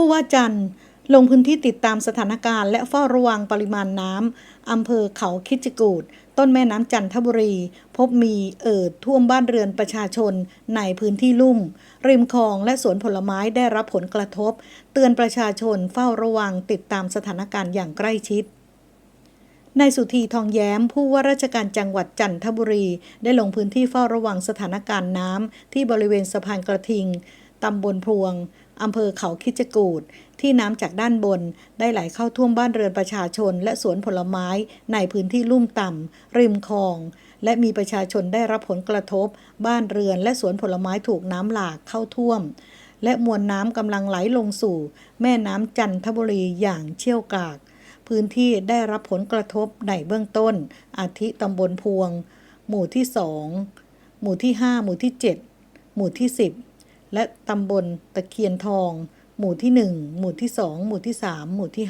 ผู้ว่าจันทร์ลงพื้นที่ติดตามสถานการณ์และเฝ้าระวังปริมาณน้ำอำเภอเขาคิดจกูดต้นแม่น้ำจันทบุรี พบมีเอ่อท่วมบ้านเรือนประชาชนในพื้นที่ลุ่ม ริมคลองและสวนผลไม้ได้รับผลกระทบ เตือนประชาชนเฝ้าระวังติดตามสถานการณ์อย่างใกล้ชิดนายสุธีทองแย้มผู้ว่าราชการจังหวัดจันทบุรี ได้ลงพื้นที่เฝ้าระวังสถานการณ์น้ำที่บริเวณสะพานกระทิงตำบลพวง อำเภอเขาคิจกูดที่น้ำจากด้านบน ได้ไหลเข้าท่วมบ้านเรือนประชาชน และสวนผลไม้ในพื้นที่ลุ่มต่ำริมคลอง และมีประชาชนได้รับผลกระทบ บ้านเรือนและสวนผลไม้ถูกน้ำหลากเข้าท่วม และมวลน้ำกำลังไหลลงสู่ แม่น้ำจันทบุรีอย่างเชี่ยวกราก พื้นที่ได้รับผลกระทบในเบื้องต้น อาทิตำบลพวง หมู่ที่2หมู่ที่ 5 หมู่ที่ 7 หมู่ที่ 10 และตำบลตะเคียนทอง หมู่ที่ 1 หมู่ที่ 2 หมู่ที่ 3 หมู่ที่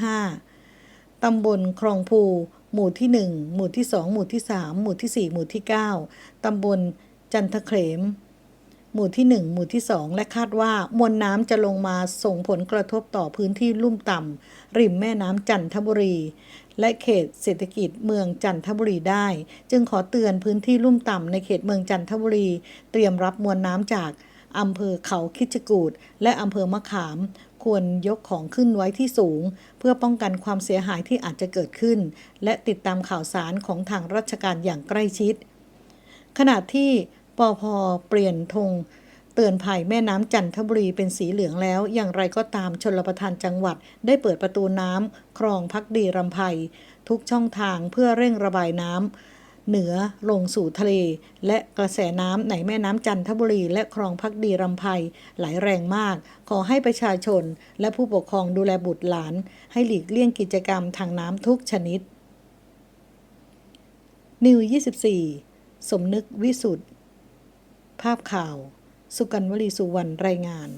5 ตำบลคลองภู หมู่ที่ 1 หมู่ที่ 2 หมู่ที่ 3 หมู่ที่ 4 หมู่ที่ 9 ตำบลจันทเขมหมู่ที่ 1 หมู่ที่ 2 และคาดว่ามวลน้ำจะลงมาส่งผลกระทบต่อพื้นที่ลุ่มต่ำริมแม่น้ำจันทบุรี และเขตเศรษฐกิจเมืองจันทบุรีได้ จึงขอเตือนพื้นที่ลุ่มต่ำในเขตเมืองจันทบุรี เตรียมรับมวลน้ำจาก อำเภอเขาคิดจกูดและอำเภอมะขาม ควรยกของขึ้นไว้ที่สูง เพื่อป้องกันความเสียหายที่อาจจะเกิดขึ้น และติดตามข่าวสารของทางราชการอย่างใกล้ชิด ขณะที่ปอพเปลี่ยนธงเตือนภัยแม่น้ำจันทบุรีเป็นสีเหลืองแล้ว อย่างไรก็ตามชนรประทานจังหวัด ได้เปิดประตูน้ำคลองพักดีรำไพทุกช่องทางเพื่อเร่งระบายน้ำ เหนือลงสู่ทะเล และกระแสน้ำในแม่น้ำจันทบุรี และคลองพักดีรำไพไหลแรงมาก ขอให้ประชาชน และผู้ปกครองดูแลบุตรหลาน ให้หลีกเลี่ยงกิจกรรมทางน้ำทุกชนิด นิว 24 สมนึกวิสุทธ์ภาพข่าว สุกันวลีสุวรรณรายงาน